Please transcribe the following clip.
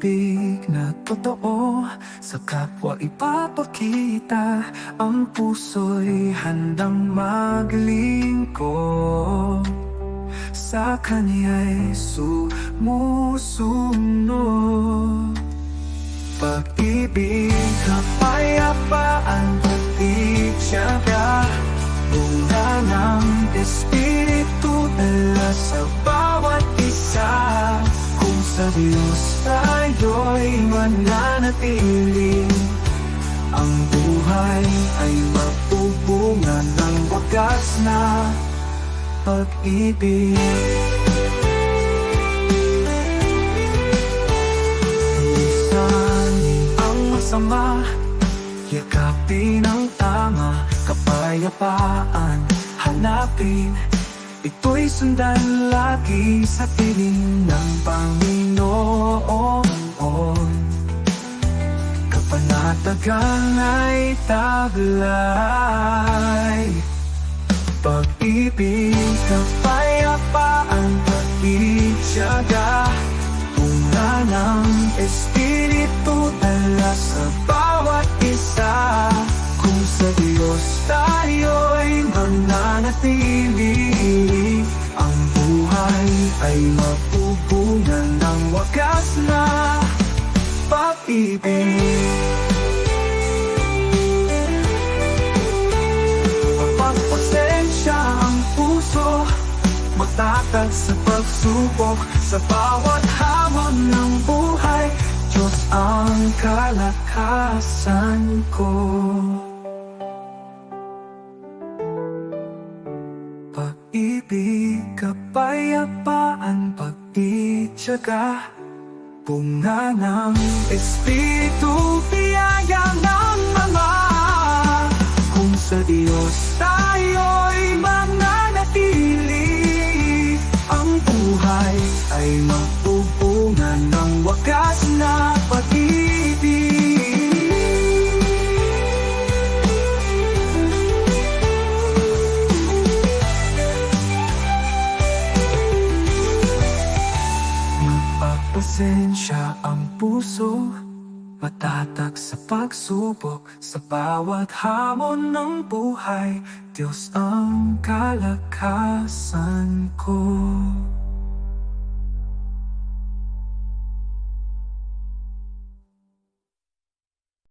Pag-ibig na totoo Sa kapwa ipapakita Ang puso'y handang maglingkod. Sa Kanya'y sumusunod Pag-ibig, kapayapaan, pag-ibig, Bunga ng Espiritu dala sa Diyos tayo'y mananatili. Ang buhay ay mapubunga ng wagas na pag-ibig. Minsan ang masama Yakapin ang tama. Kapayapaan Hanapin. Ito'y sundan lagi sa piling ng Kapanatagan ay taglay Pag-ibig, kapayapaan, pag-ibig, Bunga ng Espiritu dala sa bawat isa. Kung sa Diyos tayo'y mananatili Ang buhay ay mapupuna ng wagas na pag-ibig puso Magtatag sa pagsubok Sa bawat hamon ng buhay. Diyos ang kalakasan ko. Pag-ibig, kapayapaan, pagtityaga Bunga ng Espiritu, biyaya ng Ama Kung sa Diyos tayo'y ay mapupunan ng wagas na pag-ibig. Magpapasensya ang puso Matatag sa pagsubok Sa bawat hamon ng buhay. Diyos ang kalakasan ko